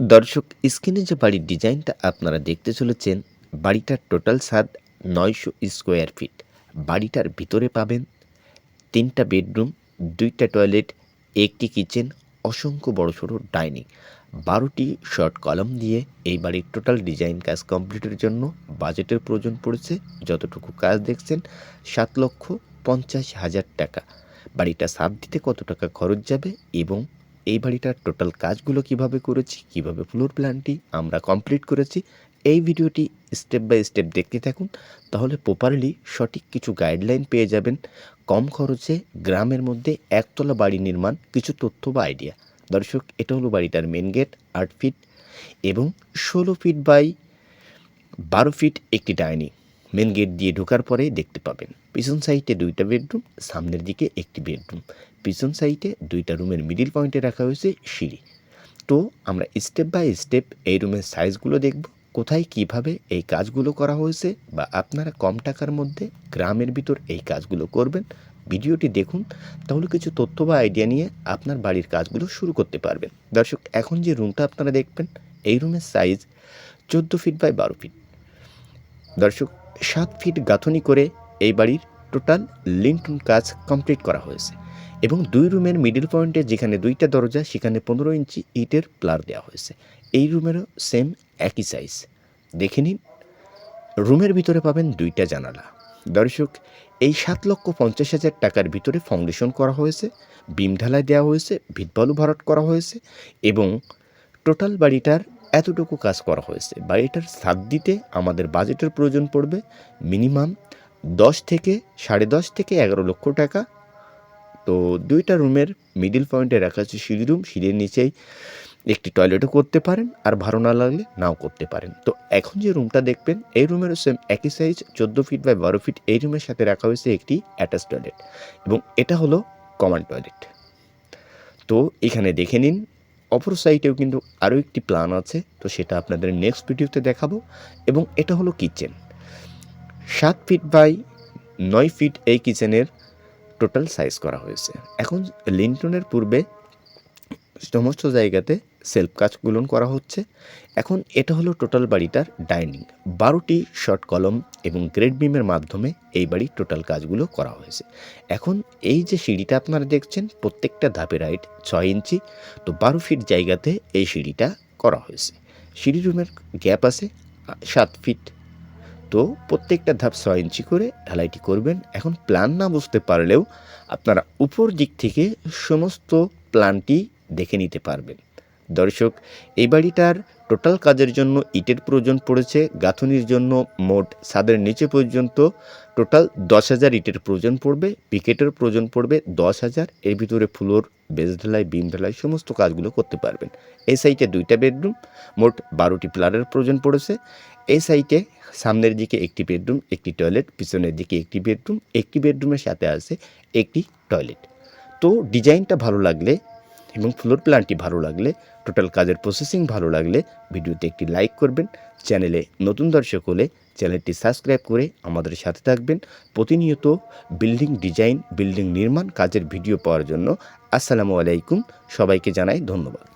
দর্শক, স্ক্রিনে যে বাড়ির ডিজাইনটা আপনারা দেখতে চলেছেন, বাড়িটার টোটাল সাদ নয়শো স্কোয়ার ফিট। বাড়িটার ভিতরে পাবেন তিনটা বেডরুম, দুইটা টয়লেট, একটি কিচেন, অসংখ্য বড় সড়ো ডাইনিং। বারোটি শর্ট কলম দিয়ে এই বাড়ির টোটাল ডিজাইন কাজ কমপ্লিটের জন্য বাজেটের প্রয়োজন পড়েছে। যতটুকু কাজ দেখছেন, সাত লক্ষ পঞ্চাশ হাজার টাকা। বাড়িটা সাত দিতে কত টাকা খরচ যাবে এবং এই বাড়িটার টোটাল কাজগুলো কীভাবে করেছি, কীভাবে ফ্লোর প্ল্যানটি আমরা কমপ্লিট করেছি, এই ভিডিওটি স্টেপ বাই স্টেপ দেখতে থাকুন। তাহলে প্রপারলি সঠিক কিছু গাইডলাইন পেয়ে যাবেন। কম খরচে গ্রামের মধ্যে একতলা বাড়ি নির্মাণ, কিছু তথ্য বা আইডিয়া। দর্শক, এটা হলো বাড়িটার মেন গেট আট ফিট এবং ষোলো ফিট বাই বারো ফিট একটি ডাইনিং মেন গেট দিয়ে ঢোকার পরে দেখতে পাবেন। পিছন সাইডে দুইটা বেডরুম সামনের দিকে একটি বেডরুম পিছন সাইডে দুইটা রুমের মিডিল পয়েন্টে রাখা হয়েছে সিঁড়ি। তো আমরা স্টেপ বাই স্টেপ এই রুমের সাইজগুলো দেখব, কোথায় কীভাবে এই কাজগুলো করা হয়েছে বা আপনারা কম টাকার মধ্যে গ্রামের ভিতর এই কাজগুলো করবেন। ভিডিওটি দেখুন, তাহলে কিছু তথ্য বা আইডিয়া নিয়ে আপনার বাড়ির কাজগুলো শুরু করতে পারবেন। দর্শক, এখন যে রুমটা আপনারা দেখবেন, এই রুমের সাইজ চোদ্দ ফিট বাই বারো ফিট দর্শক সাত ফিট গাঁথনি করে এই বাড়ির টোটাল লিন্টন কাজ কমপ্লিট করা হয়েছে এবং দুই রুমের মিডিল পয়েন্টে যেখানে দুইটা দরজা, সেখানে পনেরো ইঞ্চি ইটের প্লার দেওয়া হয়েছে। এই রুমেরও সেম একই সাইজ দেখে নিন, রুমের ভিতরে পাবেন দুইটা জানালা। দর্শক, এই সাত লক্ষ পঞ্চাশ হাজার টাকার ভিতরে ফাউন্ডেশন করা হয়েছে, বিম ঢালাই দেওয়া হয়েছে, ভিতবালু ভরাট করা হয়েছে এবং টোটাল বাড়িটার এতটুকু কাজ করা হয়েছে। বা এটার ছাদ দিতে আমাদের বাজেটের প্রয়োজন পড়বে মিনিমাম দশ থেকে সাড়ে দশ থেকে এগারো লক্ষ টাকা। তো দুইটা রুমের মিডিল পয়েন্টে রাখা আছে সিঁড়ি রুম। সিঁড়ির নিচেই একটি টয়লেটও করতে পারেন আর ভালো না লাগলে নাও করতে পারেন। তো এখন যে রুমটা দেখবেন, এই রুমেরও সেম একই সাইজ চোদ্দ ফিট বাই বারো ফিট এই রুমের সাথে রাখা হয়েছে একটি অ্যাটাচ টয়লেট এবং এটা হলো কমন টয়লেট তো এখানে দেখে নিন অপর সাইডেও কিন্তু আরও একটি প্ল্যান আছে, তো সেটা আপনাদের নেক্সট ভিডিওতে দেখাবো। এবং এটা হলো কিচেন সাত ফিট বাই নয় ফিট এই কিচেনের টোটাল সাইজ করা হয়েছে। এখন লিন্টনের পূর্বে সমস্ত জায়গাতে সেলফ কাজগুলো করা হচ্ছে। এখন এটা হলো টোটাল বাড়িটার ডাইনিং। বারোটি শর্ট কলম এবং গ্রেড বিমের মাধ্যমে এই বাড়ির টোটাল কাজগুলো করা হয়েছে। এখন এই যে সিঁড়িটা আপনারা দেখছেন, প্রত্যেকটা ধাপের হাইট ছয় ইঞ্চি, তো বারো ফিট জায়গাতে এই সিঁড়িটা করা হয়েছে। সিঁড়ি রুমের গ্যাপ আছে সাত ফিট তো প্রত্যেকটা ধাপ ছয় ইঞ্চি করে ঢালাইটি করবেন। এখন প্ল্যান না বুঝতে পারলেও আপনারা উপর দিক থেকে সমস্ত প্ল্যানটি দেখে নিতে পারবেন। দর্শক, এই বাড়িটার টোটাল কাজের জন্য ইটের প্রয়োজন পড়েছে, গাঁথনির জন্য মোট ছাদের নিচে পর্যন্ত টোটাল দশ হাজার ইটের প্রয়োজন পড়বে পিকেটের প্রয়োজন পড়বে দশ হাজার। এর ভিতরে ফ্লোর, বেজ ঢালাই, বিম ঢালাই সমস্ত কাজগুলো করতে পারবেন। এই সাইটে দুইটা বেডরুম, মোট বারোটি প্লারের প্রয়োজন পড়েছে। এই সাইটে সামনের দিকে একটি বেডরুম, একটি টয়লেট, পিছনের দিকে একটি বেডরুম, একটি বেডরুমের সাথে আছে একটি টয়লেট। তো ডিজাইনটা ভালো লাগলে এবং ফ্লোর প্ল্যানটি ভালো লাগলে টোটাল কাজের প্রসেসিং ভালো লাগলে ভিডিওতে একটি লাইক করবেন। চ্যানেলে নতুন দর্শক হলে চ্যানেলটি সাবস্ক্রাইব করে আমাদের সাথে থাকবেন। প্রতিনিয়ত বিল্ডিং ডিজাইন বিল্ডিং নির্মাণ কাজের ভিডিও পাওয়ার জন্য আসসালামু আলাইকুম। সবাইকে জানাই ধন্যবাদ।